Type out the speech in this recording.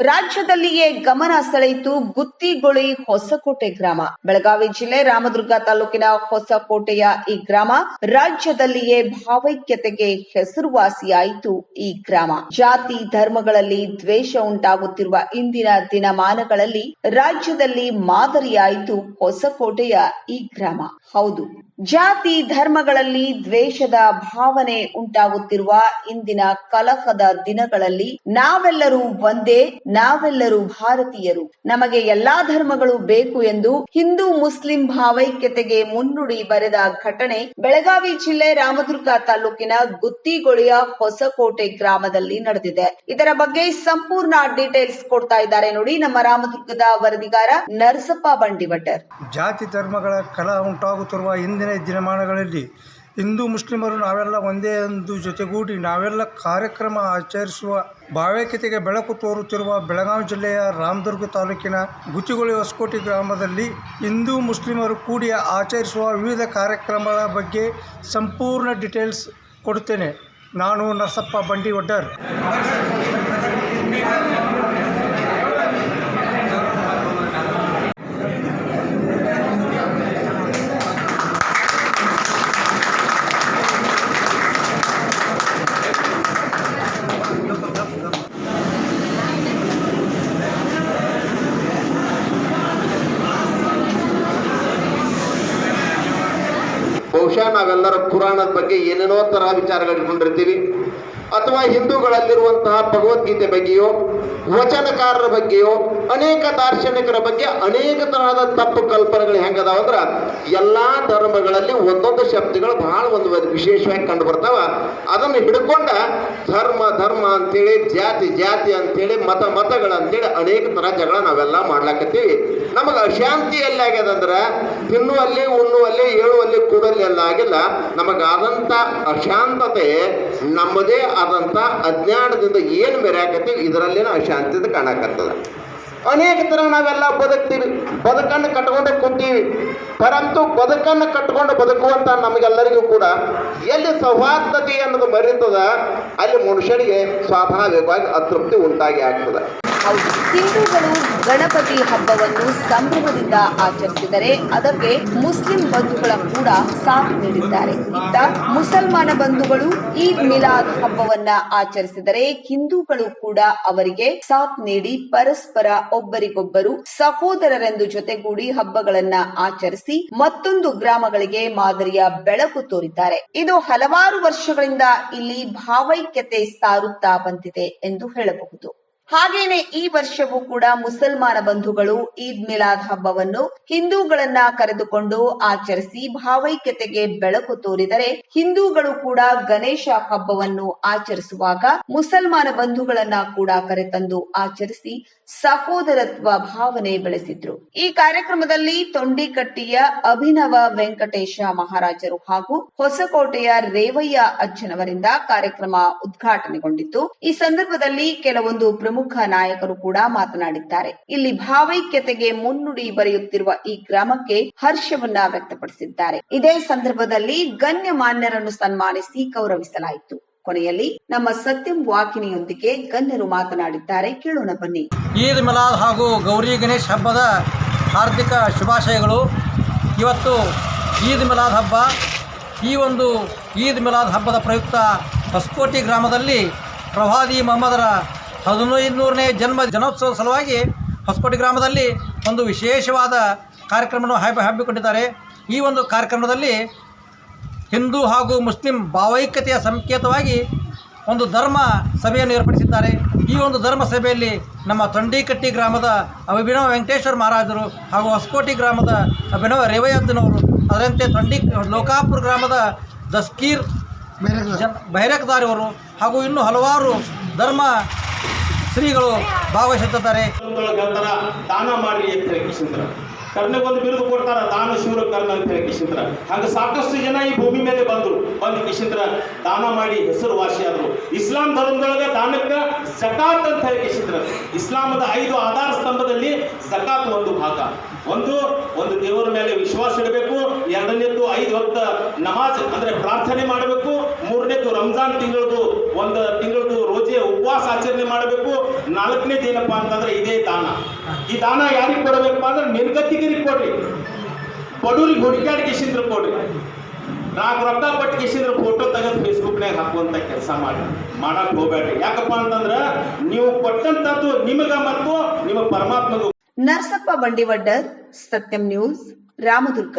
ರಾಜ್ಯದಲ್ಲಿಯೇ ಗಮನ ಸೆಳೆಯಿತು ಗುತ್ತಿಗೊಳಿ ಹೊಸಕೋಟೆ ಗ್ರಾಮ. ಬೆಳಗಾವಿ ಜಿಲ್ಲೆ ರಾಮದುರ್ಗ ತಾಲೂಕಿನ ಹೊಸಕೋಟೆಯ ಈ ಗ್ರಾಮ ರಾಜ್ಯದಲ್ಲಿಯೇ ಭಾವೈಕ್ಯತೆಗೆ ಹೆಸರುವಾಸಿಯಾಯಿತು ಈ ಗ್ರಾಮ. ಜಾತಿ ಧರ್ಮಗಳಲ್ಲಿ ದ್ವೇಷ ಉಂಟಾಗುತ್ತಿರುವ ಇಂದಿನ ದಿನಮಾನಗಳಲ್ಲಿ ರಾಜ್ಯದಲ್ಲಿ ಮಾದರಿಯಾಯಿತು ಹೊಸಕೋಟೆಯ ಈ ಗ್ರಾಮ. ಹೌದು ಜಾತಿ ಧರ್ಮಗಳಲ್ಲಿ ದ್ವೇಷದ ಭಾವನೆ ಉಂಟಾಗುತ್ತಿರುವ ಇಂದಿನ ಕಲಹದ ದಿನಗಳಲ್ಲಿ ನಾವೆಲ್ಲರೂ ಒಂದೇ, ನಾವೆಲ್ಲರೂ ಭಾರತೀಯರು. ನಮಗೆ ಎಲ್ಲಾ ಧರ್ಮಗಳು ಬೇಕು ಎಂದು ಹಿಂದೂ ಮುಸ್ಲಿಂ ಭಾವೈಕ್ಯತೆಗೆ ಮುನ್ನುಡಿ ಬರೆದ ಘಟನೆ ಬೆಳಗಾವಿ ಜಿಲ್ಲೆ ರಾಮದುರ್ಗ ತಾಲೂಕಿನ ಗುತ್ತಿಗೊಳಿಯ ಹೊಸಕೋಟೆ ಗ್ರಾಮದಲ್ಲಿ ನಡೆದಿದೆ. ಇದರ ಬಗ್ಗೆ ಸಂಪೂರ್ಣ ಡೀಟೇಲ್ಸ್ ಕೊಡ್ತಾ ಇದ್ದಾರೆ ನೋಡಿ ನಮ್ಮ ರಾಮದುರ್ಗದ ವರದಿಗಾರ ನರಸಪ್ಪ ಬಂಡಿವಟರ್ ಜಾತಿ ಧರ್ಮಗಳ ಕಲಹ ಉಂಟಾಗುತ್ತಿರುವ ದಿನಮಾನಗಳಲ್ಲಿ ಹಿಂದೂ ಮುಸ್ಲಿಮರು ನಾವೆಲ್ಲ ಒಂದೇ ಒಂದು ಜೊತೆಗೂಡಿ ನಾವೆಲ್ಲ ಕಾರ್ಯಕ್ರಮ ಆಚರಿಸುವ ಭಾವೈಕ್ಯತೆಗೆ ಬೆಳಕು ತೋರುತ್ತಿರುವ ಬೆಳಗಾವಿ ಜಿಲ್ಲೆಯ ರಾಮದುರ್ಗ ತಾಲೂಕಿನ ಗುತ್ತಿಗೊಳಿ ಹೊಸಕೋಟೆ ಗ್ರಾಮದಲ್ಲಿ ಹಿಂದೂ ಮುಸ್ಲಿಮರು ಕೂಡಿ ಆಚರಿಸುವ ವಿವಿಧ ಕಾರ್ಯಕ್ರಮಗಳ ಬಗ್ಗೆ ಸಂಪೂರ್ಣ ಡೀಟೇಲ್ಸ್ ಕೊಡುತ್ತೇನೆ. ನಾನು ನರಸಪ್ಪ ಬಂಡಿ ಒಡ್ಡರ್. ಬಹುಶಃ ನಾವೆಲ್ಲರ ಪುರಾಣದ ಬಗ್ಗೆ ಏನೇನೋ ತರಹ ವಿಚಾರಗಳು ಇಟ್ಕೊಂಡಿರ್ತೀವಿ ಅಥವಾ ಹಿಂದೂಗಳಲ್ಲಿರುವಂತಹ ಭಗವದ್ಗೀತೆ ಬಗ್ಗೆಯೋ, ವಚನಕಾರರ ಬಗ್ಗೆಯೋ, ಅನೇಕ ದಾರ್ಶನಿಕರ ಬಗ್ಗೆ ಅನೇಕ ತರಹದ ತಪ್ಪು ಕಲ್ಪನೆಗಳು ಹೆಂಗದಾವ ಅಂದ್ರ ಎಲ್ಲಾ ಧರ್ಮಗಳಲ್ಲಿ ಒಂದೊಂದು ಶಬ್ದಗಳು ಬಹಳ ಒಂದು ವಿಶೇಷವಾಗಿ ಕಂಡು ಬರ್ತಾವ. ಅದನ್ನು ಹಿಡ್ಕೊಂಡ ಧರ್ಮ ಧರ್ಮ ಅಂತೇಳಿ, ಜಾತಿ ಜಾತಿ ಅಂತೇಳಿ, ಮತ ಮತಗಳಂತೇಳಿ ಅನೇಕ ತರ ಜಗಳ ನಾವೆಲ್ಲ ಮಾಡ್ಲಾಕತ್ತೀವಿ. ನಮಗೆ ಅಶಾಂತಿ ಎಲ್ಲಿ ಆಗ್ಯದಂದ್ರ ತಿನ್ನುವಲ್ಲಿ, ಉಣ್ಣುವಲ್ಲಿ, ಏಳುವಲ್ಲಿ, ಕೂಡಲ್ಲಿ ಎಲ್ಲ ಆಗಿಲ್ಲ. ನಮಗಾದಂಥ ಅಶಾಂತತೆ ನಮ್ಮದೇ ಆದಂಥ ಅಜ್ಞಾನದಿಂದ ಏನು ಮೆರೆಯಾಕತ್ತೀವಿ ಇದರಲ್ಲಿನ ಅಶಾಂತಿದ ಕಾಣಕತ್ತದ. ಅನೇಕ ಥರ ನಾವೆಲ್ಲ ಬದುಕ್ತೀವಿ. ಬದುಕನ್ನು ಕಟ್ಕೊಂಡು ಕುಂತೀವಿ. ಪರಂತು ಬದುಕನ್ನು ಕಟ್ಕೊಂಡು ಬದುಕುವಂಥ ನಮಗೆಲ್ಲರಿಗೂ ಕೂಡ ಎಲ್ಲಿ ಸೌಹಾರ್ದತೆ ಅನ್ನೋದು ಮರಿತದ, ಅಲ್ಲಿ ಮನುಷ್ಯನಿಗೆ ಸ್ವಾಭಾವಿಕವಾಗಿ ಅತೃಪ್ತಿ ಉಂಟಾಗಿ ಆಗ್ತದೆ. ಹೌದು. ಹಿಂದೂಗಳು ಗಣಪತಿ ಹಬ್ಬವನ್ನು ಸಂಭ್ರಮದಿಂದ ಆಚರಿಸಿದರೆ ಅದಕ್ಕೆ ಮುಸ್ಲಿಂ ಬಂಧುಗಳ ಕೂಡ ಸಾಥ್ ನೀಡಿದ್ದಾರೆ. ಇತ್ತ ಮುಸಲ್ಮಾನ ಬಂಧುಗಳು ಈದ್ ಮಿಲಾದ್ ಹಬ್ಬವನ್ನ ಆಚರಿಸಿದರೆ ಹಿಂದೂಗಳು ಕೂಡ ಅವರಿಗೆ ಸಾಥ್ ನೀಡಿ ಪರಸ್ಪರ ಒಬ್ಬರಿಗೊಬ್ಬರು ಸಹೋದರರೆಂದು ಜೊತೆಗೂಡಿ ಹಬ್ಬಗಳನ್ನ ಆಚರಿಸಿ ಮತ್ತೊಂದು ಗ್ರಾಮಗಳಿಗೆ ಮಾದರಿಯ ಬೆಳಕು ತೋರಿದ್ದಾರೆ. ಇದು ಹಲವಾರು ವರ್ಷಗಳಿಂದ ಇಲ್ಲಿ ಭಾವೈಕ್ಯತೆ ಸಾರುತ್ತಾ ಬಂದಿದೆ ಎಂದು ಹೇಳಬಹುದು. ಹಾಗೇನೆ ಈ ವರ್ಷವೂ ಕೂಡ ಮುಸಲ್ಮಾನ ಬಂಧುಗಳು ಈದ್ ಮಿಲಾದ್ ಹಬ್ಬವನ್ನು ಹಿಂದೂಗಳನ್ನ ಕರೆದುಕೊಂಡು ಆಚರಿಸಿ ಭಾವೈಕ್ಯತೆಗೆ ಬೆಳಕು ತೋರಿದರೆ ಹಿಂದೂಗಳು ಕೂಡ ಗಣೇಶ ಹಬ್ಬವನ್ನು ಆಚರಿಸುವಾಗ ಮುಸಲ್ಮಾನ ಬಂಧುಗಳನ್ನ ಕೂಡ ಕರೆತಂದು ಆಚರಿಸಿ ಸಹೋದರತ್ವ ಭಾವನೆ ಬೆಳೆಸಿದ್ರು. ಈ ಕಾರ್ಯಕ್ರಮದಲ್ಲಿ ತೊಂಡಿಕಟ್ಟಿಯ ಅಭಿನವ ವೆಂಕಟೇಶ ಮಹಾರಾಜರು ಹಾಗೂ ಹೊಸಕೋಟೆಯ ರೇವಯ್ಯ ಅಜ್ಜನವರಿಂದ ಕಾರ್ಯಕ್ರಮ ಉದ್ಘಾಟನೆಗೊಂಡಿತ್ತು. ಈ ಸಂದರ್ಭದಲ್ಲಿ ಕೆಲವೊಂದು ಪ್ರಮುಖ ನಾಯಕರು ಕೂಡ ಮಾತನಾಡಿದ್ದಾರೆ. ಇಲ್ಲಿ ಭಾವೈಕ್ಯತೆಗೆ ಮುನ್ನುಡಿ ಬರೆಯುತ್ತಿರುವ ಈ ಗ್ರಾಮಕ್ಕೆ ಹರ್ಷವನ್ನ ವ್ಯಕ್ತಪಡಿಸಿದ್ದಾರೆ. ಇದೇ ಸಂದರ್ಭದಲ್ಲಿ ಗಣ್ಯಮಾನ್ಯರನ್ನು ಸನ್ಮಾನಿಸಿ ಗೌರವಿಸಲಾಯಿತು. ಕೊನೆಯಲ್ಲಿ ನಮ್ಮ ಸತ್ಯಂ ವಾಕಿನಿಯೊಂದಿಗೆ ಗಣ್ಯರು ಮಾತನಾಡಿದ್ದಾರೆ. ಕೇಳೋಣ ಬನ್ನಿ. ಈದ್ ಮಿಲಾದ್ ಹಾಗೂ ಗೌರಿ ಗಣೇಶ್ ಹಬ್ಬದ ಹಾರ್ದಿಕ ಶುಭಾಶಯಗಳು. ಇವತ್ತು ಈದ್ ಮಿಲಾದ್ ಹಬ್ಬ. ಈ ಒಂದು ಈದ್ ಮಿಲಾದ್ ಹಬ್ಬದ ಪ್ರಯುಕ್ತ ಹೊಸಕೋಟೆ ಗ್ರಾಮದಲ್ಲಿ ಪ್ರವಾದಿ ಮೊಹಮ್ಮದರ ಹದಿನೈದುನೂರನೇ ಜನ್ಮ ಜನೋತ್ಸವ ಸಲುವಾಗಿ ಹೊಸಕೋಟೆ ಗ್ರಾಮದಲ್ಲಿ ಒಂದು ವಿಶೇಷವಾದ ಕಾರ್ಯಕ್ರಮವನ್ನು ಹಬ್ಬ ಹಮ್ಮಿಕೊಂಡಿದ್ದಾರೆ ಈ ಒಂದು ಕಾರ್ಯಕ್ರಮದಲ್ಲಿ ಹಿಂದೂ ಹಾಗೂ ಮುಸ್ಲಿಂ ಭಾವೈಕ್ಯತೆಯ ಸಂಕೇತವಾಗಿ ಒಂದು ಧರ್ಮ ಸಭೆಯನ್ನು ಏರ್ಪಡಿಸಿದ್ದಾರೆ. ಈ ಒಂದು ಧರ್ಮ ಸಭೆಯಲ್ಲಿ ನಮ್ಮ ತೊಂಡಿಕಟ್ಟಿ ಗ್ರಾಮದ ಅಭಿನವ ವೆಂಕಟೇಶ್ವರ ಮಹಾರಾಜರು ಹಾಗೂ ಹೊಸಕೋಟೆ ಗ್ರಾಮದ ಅಭಿನವ ರೇವಯ್ಯದ್ದನವರು ಅದರಂತೆ ತೊಂಡಿ ಲೋಕಾಪುರ ಗ್ರಾಮದ ದಸ್ಕೀರ್ ಜನ್ ಬೈರಕ್ದಾರಿಯವರು ಹಾಗೂ ಇನ್ನೂ ಹಲವಾರು ಧರ್ಮ ಶ್ರೀಗಳು ಭಾಗವಹಿಸುತ್ತಿದ್ದಾರೆ. ಹೇಳ್ತಾರ ದಾನ ಮಾಡಿ ಅಂತ ಹೇಳಿ ಕರ್ಣಗೊಂದು ಬಿರುದು ಕೊಡ್ತಾರ ದಾನ ಶೂರ ಕರ್ಣ ಅಂತ ಹೇಳಿ ಕಿಶಿಂದ್ರ ಹಂಗ ಸಾಕಷ್ಟು ಜನ ಈ ಭೂಮಿ ಮೇಲೆ ಬಂದ್ರು. ಬಂದು ಕಿಶಿಂದ್ರ ದಾನ ಮಾಡಿ ಹೆಸರುವಾಸಿ ಆದ್ರು. ಇಸ್ಲಾಂ ಧರ್ಮದೊಳಗೆ ದಾನಕ್ಕ ಸಕಾತ್ ಅಂತ ಹೇಳಿ ಕಿಶಿಂದ್ರ ಇಸ್ಲಾಮದ ಐದು ಆಧಾರ ಸ್ತಂಭದಲ್ಲಿ ಸಕಾತ್ ಒಂದು ಭಾಗ. ಒಂದು ಒಂದು ದೇವರ ಮೇಲೆ ವಿಶ್ವಾಸ ಇಡಬೇಕು. ಎರಡನೇದ್ದು ಐದು ಹೊತ್ತ ನಮಾಜ್, ಅಂದ್ರೆ ಪ್ರಾರ್ಥನೆ ಮಾಡಬೇಕು. ಮೂರನೇದ್ದು ರಂಜಾನ್ ತಿಂಗಳದು ಒಂದು ತಿಂಗಳದು ರೋಜೆ ಉಪವಾಸ ಆಚರಣೆ ಮಾಡಬೇಕು. ನಾಲ್ಕನೇ ದಿನಪ್ಪ ಅಂತಂದ್ರೆ ಇದೇ ದಾನ. ಈ ದಾನ ಯಾರಿಗೆ ಕೊಡಬೇಕಪ್ಪ ಅಂದ್ರೆ ನಿರ್ಗತಿಗರಿಗೆ ಕೊಡ್ರಿ. ಬಡವ್ರಿಗೆ ಹುಡುಕಾಡಿ ಕಿಶಿಂದ್ರ ಕೊಡ್ರಿ. ನಾಲ್ಕು ರೊಕ್ಕ ಪಟ್ಟು ಕಿಶಿಂದ್ರ ಫೋಟೋ ತೆಗೆದು ಫೇಸ್ಬುಕ್ನಾಗ ಹಾಕುವಂತ ಕೆಲಸ ಮಾಡಿ. ಮಾಡಕ್ ಹೋಗ್ಬೇಡ್ರಿ. ಯಾಕಪ್ಪ ಅಂತಂದ್ರ ನೀವು ಕೊಟ್ಟಂತದ್ದು ನಿಮಗ ಮತ್ತು ನಿಮ್ಮ ಪರಮಾತ್ಮಗೂ. ನರಸಪ್ಪ ಬಂಡಿವಡ್ಡರ್, ಸತ್ಯಂ ನ್ಯೂಸ್, ರಾಮದುರ್ಗ.